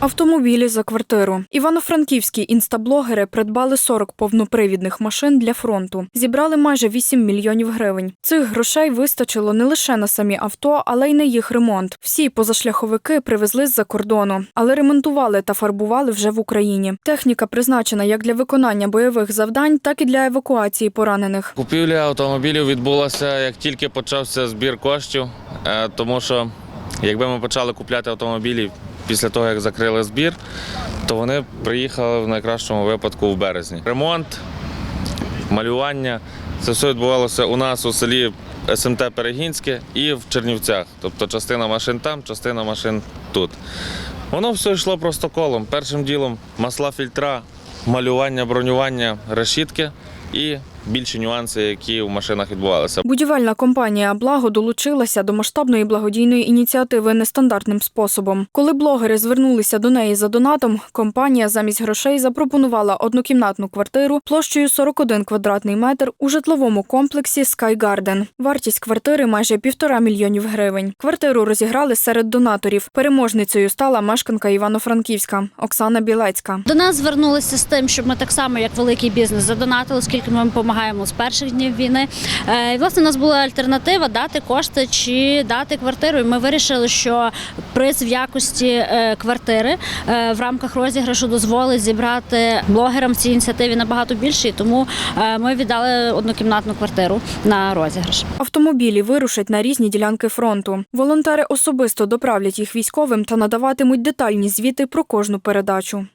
Автомобілі за квартиру. Івано-франківські інстаблогери придбали 40 повнопривідних машин для фронту. Зібрали майже 8 мільйонів гривень. Цих грошей вистачило не лише на самі авто, але й на їх ремонт. Всі позашляховики привезли з-за кордону, але ремонтували та фарбували вже в Україні. Техніка призначена як для виконання бойових завдань, так і для евакуації поранених. Купівля автомобілів відбулася як тільки почався збір коштів, е, тому що якби ми почали купляти автомобілі після того, як закрили збір, то вони приїхали в найкращому випадку в березні. Ремонт, малювання це все відбувалося у нас у селі СМТ Перегінське і в Чернівцях. Тобто частина машин там, частина машин тут. Воно все йшло просто колом. Першим ділом масла фільтра, малювання, бронювання, решітки і більші нюанси, які в машинах відбувалися. Будівельна компанія Благо долучилася до масштабної благодійної ініціативи нестандартним способом. Коли блогери звернулися до неї за донатом, компанія замість грошей запропонувала однокімнатну квартиру площею 41 квадратний метр у житловому комплексі Sky Garden. Вартість квартири майже півтора мільйонів гривень. Квартиру розіграли серед донаторів. Переможницею стала мешканка Івано-Франківська Оксана Білецька. До нас звернулися з тим, щоб ми так само, як великий бізнес, задонатили, оскільки ми допомагаємо з перших днів війни. Е, І власне у нас була альтернатива дати кошти чи дати квартиру. І ми вирішили, що приз в якості е, квартири е, в рамках розіграшу дозволить зібрати блогерам цій ініціативі набагато більше. І тому ми віддали однокімнатну квартиру на розіграш. Автомобілі вирушать на різні ділянки фронту. Волонтери особисто доправлять їх військовим та надаватимуть детальні звіти про кожну передачу.